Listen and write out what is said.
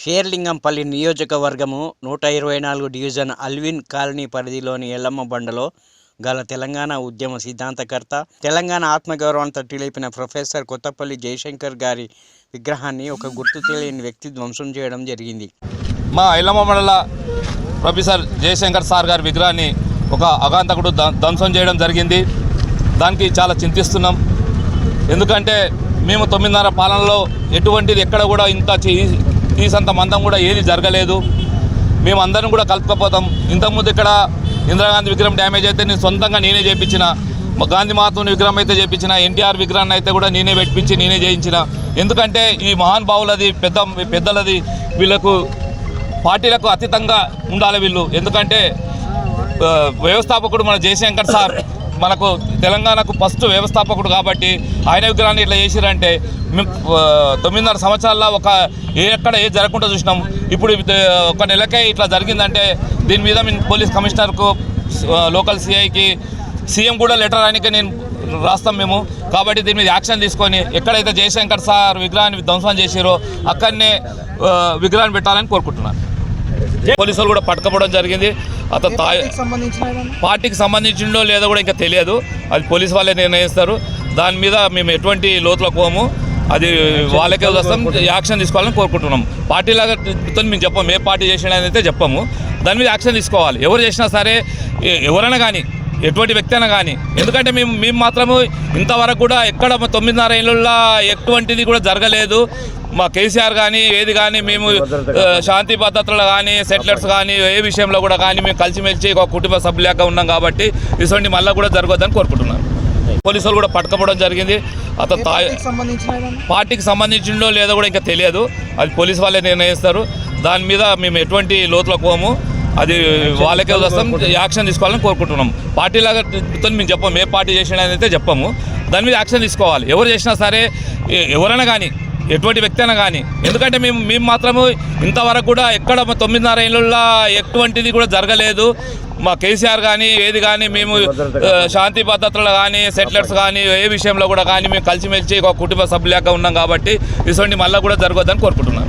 షేర్లింగంపల్లి నియోజకవర్గము నూట ఇరవై నాలుగు డివిజన్ అల్విన్ కాలనీ పరిధిలోని ఎల్లమ్మ బండలో గల తెలంగాణ ఉద్యమ సిద్ధాంతకర్త తెలంగాణ ఆత్మగౌరవంతో తెలిపిన ప్రొఫెసర్ కొత్తపల్లి జయశంకర్ గారి విగ్రహాన్ని ఒక గుర్తు తెలియని వ్యక్తి ధ్వంసం చేయడం జరిగింది. మా ఎల్లమ్మ మండల ప్రొఫెసర్ జయశంకర్ సార్ గారి విగ్రహాన్ని ఒక అగాంతకుడు ధ్వంసం చేయడం జరిగింది. దానికి చాలా చింతిస్తున్నాం. ఎందుకంటే మేము తొమ్మిదిన్నర పాలనలో ఎటువంటిది ఎక్కడ కూడా ఇంత తీసంత మందం కూడా ఏది జరగలేదు. మేము అందరం కూడా కలుపుకపోతాం. ఇంతకుముందు ఇక్కడ ఇందిరాగాంధీ విగ్రహం డ్యామేజ్ అయితే నేను సొంతంగా నేనే చేయించిన గాంధీ మహాత్ముని విగ్రహం అయితే చేయించిన ఎన్టీఆర్ విగ్రహాన్ని అయితే కూడా నేనే పెట్టించి నేనే చేయించిన. ఎందుకంటే ఈ మహానుభావులది పెద్ద పెద్దలది వీళ్ళకు పార్టీలకు అతీతంగా ఉండాలి వీళ్ళు. ఎందుకంటే వ్యవస్థాపకుడు మన జయశంకర్ సార్ మనకు తెలంగాణకు ఫస్ట్ వ్యవస్థాపకుడు కాబట్టి ఆయన విగ్రహాన్ని ఇట్లా చేసిరంటే తొమ్మిదిన్నర సంవత్సరాల్లో ఒక ఏ ఎక్కడ ఏ జరగకుండా చూసినాం. ఇప్పుడు ఒక నెలకే ఇట్లా జరిగిందంటే దీని మీద మేము పోలీస్ కమిషనర్కు లోకల్ సిఐకి సీఎం కూడా లెటర్ ఆయనకి నేను రాస్తాం మేము. కాబట్టి దీని మీద యాక్షన్ తీసుకొని ఎక్కడైతే జయశంకర్ సార్ విగ్రహాన్ని ధ్వంసం చేసిరో అక్కడనే విగ్రహాన్ని పెట్టాలని కోరుకుంటున్నాను. పోలీసులు కూడా పట్టుకపోవడం జరిగింది. అతను తా పార్టీకి సంబంధించిందో లేదో కూడా ఇంకా తెలియదు. అది పోలీస్ వాళ్ళే నిర్ణయిస్తారు. దాని మీద మేము ఎటువంటి లోతులకు పోము. అది వాళ్ళకే వస్తాం. యాక్షన్ తీసుకోవాలని కోరుకుంటున్నాం. పార్టీలాగా తో మేము చెప్పము. ఏ పార్టీ చేసినా అయితే చెప్పము. దాని మీద యాక్షన్ తీసుకోవాలి. ఎవరు చేసినా సరే ఎవరైనా కానీ ఎటువంటి వ్యక్తి అయినా కానీ. ఎందుకంటే మేము మేము మాత్రము ఇంతవరకు కూడా ఎక్కడ తొమ్మిదిన్నర ఏళ్ళల్లో ఎటువంటిది కూడా జరగలేదు. మా కేసీఆర్ కానీ ఏది కానీ మేము శాంతి భద్రతలు కానీ సెటిలర్స్ కానీ ఏ విషయంలో కూడా కానీ మేము కలిసిమెలిసి ఒక కుటుంబ సభ్యులాగా ఉన్నాం కాబట్టి ఇటువంటి మళ్ళీ కూడా జరగొద్దని కోరుకుంటున్నాను. పోలీసులు కూడా పట్టుకపోవడం జరిగింది. అతను తా పార్టీకి సంబంధించిందో లేదో కూడా ఇంకా తెలియదు. అది పోలీస్ వాళ్ళే నిర్ణయిస్తారు. దాని మీద మేము ఎటువంటి లోతులకు పోము. అది వాళ్ళకే వస్తాం యాక్షన్ తీసుకోవాలని కోరుకుంటున్నాం. పార్టీలాగా మేము చెప్పము ఏ పార్టీ చేసినా అయితే చెప్పము. దాని మీద యాక్షన్ తీసుకోవాలి. ఎవరు చేసినా సరే ఎవరైనా కానీ ఎటువంటి వ్యక్తి అయినా కానీ ఎందుకంటే మేము మేము మాత్రము ఇంతవరకు కూడా ఎక్కడ తొమ్మిదిన్నర ఏళ్ళల్లో ఎటువంటిది కూడా జరగలేదు. మా కేసీఆర్ కానీ ఏది కానీ మేము శాంతి భద్రతలు కానీ సెటిలర్స్ కానీ ఏ విషయంలో కూడా కానీ మేము కలిసిమెలిసి ఒక కుటుంబ సభ్యులాగా ఉన్నాం కాబట్టి ఇటువంటి మళ్ళీ కూడా జరగొద్దని కోరుకుంటున్నాను.